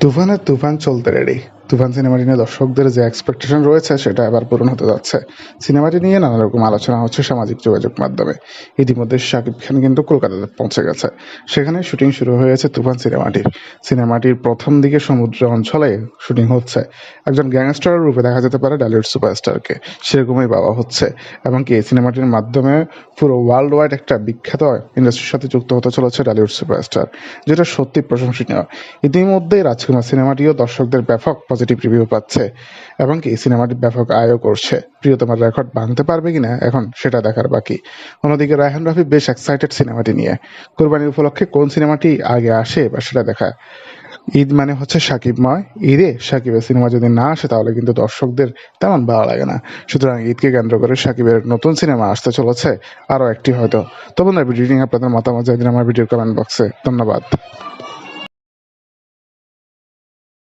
তুফানের তুফান চলতে রেডি তুফান সিনেমাটি নিয়ে দর্শকদের যে এক্সপেকটেশন রয়েছে, সেটা এবার পূরণ হতে যাচ্ছে। সিনেমাটি নিয়ে নানা রকম আলোচনা হচ্ছে সামাজিক যোগাযোগ মাধ্যমে। ইতিমধ্যে শাকিব খান কিন্তু কলকাতাতে পৌঁছে গেছে। সেখানে শুটিং শুরু হয়েছে তুফান সিনেমাটির। সিনেমাটির প্রথম দিকে সমুদ্র অঞ্চলে শুটিং হচ্ছে। একজন গ্যাংস্টারের রূপে দেখা যেতে পারে ডালিউড সুপারস্টারকে। সেরকমই বাবা হচ্ছে। এমনকি এই সিনেমাটির মাধ্যমে পুরো ওয়ার্ল্ড ওয়াইড একটা বিখ্যাত ইন্ডাস্ট্রির সাথে যুক্ত হতে চলেছে ডালিউড সুপারস্টার, যেটা সত্যি প্রশংসনীয়। ইতিমধ্যেই রাজকুমার সিনেমাটিও দর্শকদের ব্যাপক পজিটিভ রিভিউ পাচ্ছে, এবং কি সিনেমাটি ব্যাপক আয়ও করছে। প্রিয়তমার রেকর্ড ভাঙতে পারবে কিনা এখন সেটা দেখার বাকি। অন্যদিকে রায়হান রাফি বেশ এক্সাইটেড সিনেমাটি নিয়ে। কোরবানির উপলক্ষে কোন সিনেমাটি আগে আসে বা সেটা দেখা। ঈদ মানে হচ্ছে সাকিবময়। ঈদে সাকিবের সিনেমা যদি না আসে, তাহলে কিন্তু দর্শকদের তেমন ভালো লাগে না। সুতরাং ঈদকে কেন্দ্র করে সাকিবের নতুন সিনেমা আসতে চলেছে আরও একটি হয়তো। তো বন্ধুরা ভিডিও আপনাদের মতামত জানিয়ে আমার ভিডিও কমেন্ট বক্সে ধন্যবাদ।